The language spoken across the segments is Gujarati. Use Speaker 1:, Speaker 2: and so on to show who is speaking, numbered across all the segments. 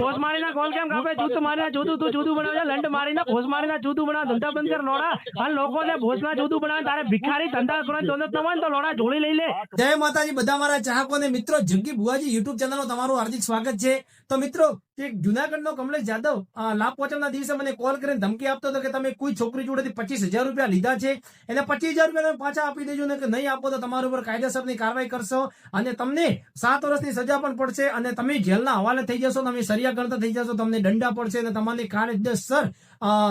Speaker 1: ફોસ મારીને ગોલ કેમ કાપે? જૂતું મારીને જુદું તું જૂતું બનાવે લંડ મારીને ફોસ મારીને જૂતું બનાવે, ધંધા બંધ કર, લોડા. અને લોકોને ભોસના જૂતું બનાવે, તારે ભિખારી ધંધા કરો દોનત ન હોય તો લોડા જોડી લઈ લે.
Speaker 2: જય માતાજી, બધા મારા ચાહકો ને મિત્રો જગ્ગી બુઆજી યુટ્યુબ ચેનલમાં તમારું હાર્દિક સ્વાગત છે. તો મિત્રો એક જુનાગઢનો કમલેશ જાદવ લાભ પહોંચવાના દિવસે મને કોલ કરીને ધમકી આપતો હતો કે તમે કોઈ છોકરી જોડેથી પચીસ હજાર રૂપિયા લીધા છે. એને પચીસ હજાર રૂપિયા પાછા આપી દેજો ને કે નહીં આપો તો તમારા ઉપર કાયદેસરની કાર્યવાહી કરશો અને તમને સાત વર્ષની સજા પણ પડશે અને તમે જેલના હવાલે થઈ જશો, તમે સરિયા કરતા થઈ જશો, તમને દંડા પડશે અને તમારી કાયદેસર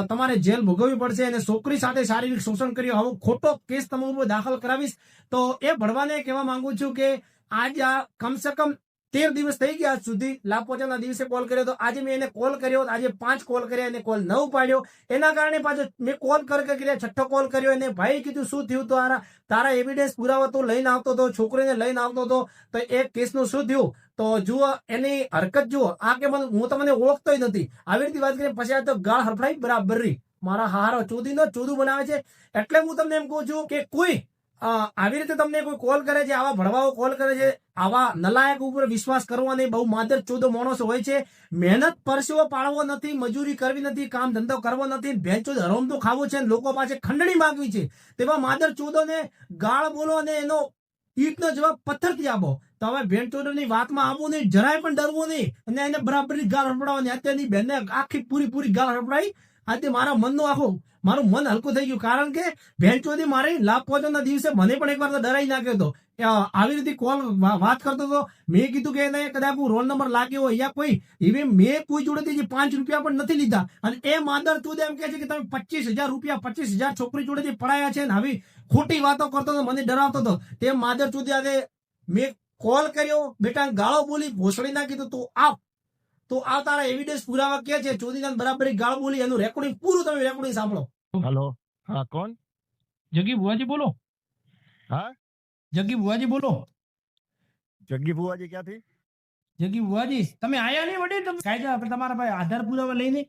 Speaker 2: તમારે જેલ ભોગવવી પડશે અને છોકરી સાથે શારીરિક શોષણ કર્યું, આવો ખોટો કેસ તમારા ઉપર દાખલ કરાવીશ. તો એ ભણવાને કહેવા માંગુ છું કે આજ કમસે કમ તેર દિવસ થઈ ગયા આજ સુધી લાપોચાના દિવસે કોલ કર્યો તો આજે મેં એને કોલ કર્યો આજે પાંચ કોલ કર્યા, એને કોલ ન ઉપાડ્યો એના કારણે પાછો મેં કોલ કર કર કર્યા, છઠ્ઠો કોલ કર્યો. એને ભાઈ કીધું, શું થયું તારા તારા એવિડન્સ પુરાવા તો લઈને આવતો હતો, છોકરીને લઈને આવતો હતો. તો એ કેસનું શું થયું? તો જુઓ, એની હરકત જુઓ. આ કે હું તમને ઓળખતોય નથી. આવી રીતે વાત કરીને પછી આ તો ગાળ હરફડાઈ રી મારા હારો ચોદીનો ચોદું બનાવે છે. એટલે હું તમને એમ કહું છું કે કોઈ આવી રીતે તમને કોઈ કોલ કરે છે, આવા ભણવાઓ કોલ કરે છે, આવા નલાયક ઉપર વિશ્વાસ કરવો નહીં બહુ માદર ચોદો માણસો હોય છે. મહેનત પરસેવો પાડવો નથી, મજૂરી કરવી નથી, કામ ધંધો કરવો નથી ભેંચો હરોમ તો ખાવો છે લોકો પાસે ખંડણી માંગવી છે. તેવા માદર ચોદોને ગાળ બોલો અને એનો ઈટનો જવાબ પથ્થરથી આપો. તો હવે ભેણ ચોદોની વાતમાં આવવું નહીં, જરાય પણ ડરવું નહીં. અને એને બરાબરની ગાળ હડપડાવવાની અત્યારની બેનને આખી પૂરી પૂરી ગાળ હડપડાઈ આજે મારા મનનો આખું મારું મન હલકું થઈ ગયું કારણ કે બેન ચોધી મારી લાભ પહોંચવાના દિવસે મને પણ એકવાર તો ડરાઈ નાખ્યો હતો. આવી રીતે કોલ વાત કરતો હતો. મેં કીધું કે એને કદાચ રોલ નંબર લાગ્યો હોય યા કોઈ, એવી મેં કોઈ જોડેથી જે પાંચ રૂપિયા પણ નથી લીધા. અને એ માદર ચોદ એમ કે છે કે તમે પચીસ હજાર રૂપિયા, પચીસ હજાર છોકરી જોડેથી પડાયા છે ને આવી ખોટી વાતો કરતો હતો, મને ડરાવતો હતો. તે માદર ચોદી આજે મેં કોલ કર્યો, બેટા ગાળો બોલી, ભોસડી ના કીધું તું આવ. તો આ તારા એવિડન્સ પુરાવા કે છે. ચોદીના બરાબર ગાળ બોલી, એનું રેકોર્ડિંગ પૂરું તમે રેકોર્ડિંગ સાંભળો.
Speaker 3: હેલો. હા કોણ?
Speaker 1: જગી બુવાજી બોલો.
Speaker 3: હા?
Speaker 1: જગી બુવાજી બોલો.
Speaker 3: જગ્ગી ભુવાજી ક્યાંથી?
Speaker 1: જગી બુવાજી તમે આયા નહીં વડે તમે કાયદા આપણે તમારા ભાઈ આધાર પુરાવા લઈને?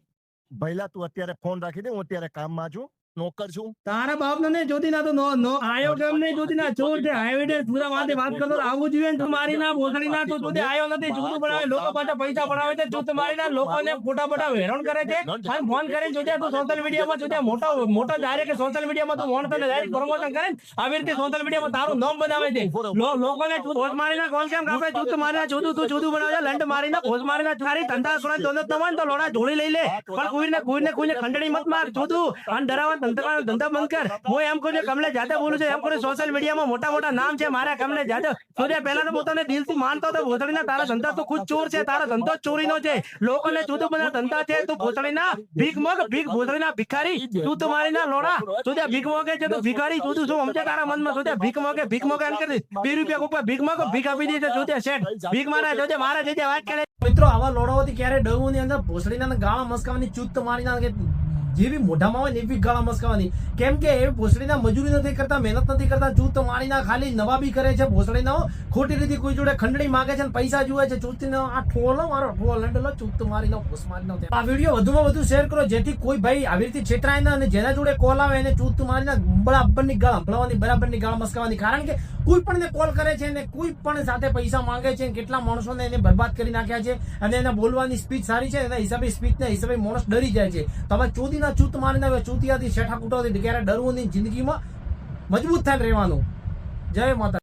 Speaker 3: પહેલા તું અત્યારે ફોન રાખી દે હું અત્યારે કામમાં છું. નોકર છું.
Speaker 1: તારા બાપ ને જોતી ના તો નો નો આયો કેમ નહીં જોતી ના જો છે એવિડન્સ પૂરા વાતે વાત કરતો આવું જોઈએ તો મારી ના બોસડી ના તો જોતી આયો નથી જૂતું બનાવે લોકો પાછા પૈસા પડાવે છે જો તમારી ના લોકોને ફોટા ફોટા હેરાન કરે છે. અને ફોન કરે જોજે તો સોશિયલ મીડિયામાં જોજે મોટો મોટો ડાયરેક્ટ સોશિયલ મીડિયામાં તો ફોન તને ડાયરેક્ટ પ્રમોશન કરે આવી રીતે સોશિયલ મીડિયામાં તારું નામ બનાવે છે. લો- લોકોને મારી ના કોલ કેમ કાપે? જૂત મારીને જૂતું તું જૂતું બનાવે છે લંડ મારીને મારી ના તારી ધંધા સોના દોનત ન હોય તો લોડા જોડી લઈ લે. પણ કોઈને કોઈને કોઈને ખંડણી મત માર જૂતું અને ડરાવવા ધંધા ધંધા બંધ કર. હું એમ કહું છું કમલેશ જાદવ બોલું છું એમ કહું સોશિયલ મીડિયામાં મોટા મોટા નામ છે મારા કમલેશ જાદવ. સૂર્ય પહેલા તો પોતાને દિલથી માનતો હતો ભોસડીના તારા ધંધા તો ખુદ ચોર છે તારા ધંધો ચોરીનો છે. લોકોને જુદો બધા ધંધા છે તું ભોસડીના ભીખ મગ ભીખ ભોસડીના ભિખારી તું તો મારી ના લોડા. તું ત્યાં ભીખ મોગે છે તું ભિખારી તું શું સમજે તારા મનમાં? તું ત્યાં ભીખ મોગે ભીખ મોગે એમ કરી બે રૂપિયા ઉપર ભીખ મોગો ભીખ આપી દીધી છે ત્યાં શેઠ. ભીખ મારા જોજે મારા જે જે વાત કરે. મિત્રો આવા લોડાઓથી ક્યારે ડરવું ની અંદર. ભોસડીના ગાળા મસ્કાવાની ચૂત મારી ના કે જેવી મોઢામાં હોય ને એવી ગાળા મસ્કાવાની. કેમ કે એ ભોસડીના મજૂરી નથી કરતા, મહેનત નથી કરતા ચૂત મારીના ખાલી નવાબી કરે છે ભોસડીનો. ખોટી રીતે કોઈ જોડે ખંડણી માગે છે પૈસા જુએ છે ચૂતનો આ ઠોલો, મારો ઠોલ, લંડલો ચૂત મારીનો ભોસ મારીનો આ વીડિયો વધુમાં વધુ શેર કરો, જેથી કોઈ ભાઈ આવી રીતે છેતરાય ના અને જેના જોડે કોલ આવે એને ચૂત મારીના બરાબરની ગાળા ભળવાની, બરાબરની ગાળા મસ્કાવાની. કારણ કે કોઈ પણ કોલ કરે છે ને કોઈ પણ સાથે પૈસા માંગે છે કેટલા માણસોને એને બરબાદ કરી નાખ્યા છે અને એના બોલવાની સ્પીચ સારી છે, એના હિસાબે સ્પીચના હિસાબે માણસ ડરી જાય છે. તમે હવે ચોદીના ચૂત મારીને હવે ચૂતિયાથી શેઠા કુટાથી ક્યારે ડરવું નહીં જિંદગીમાં મજબૂત થઈને રહેવાનું. જય માતા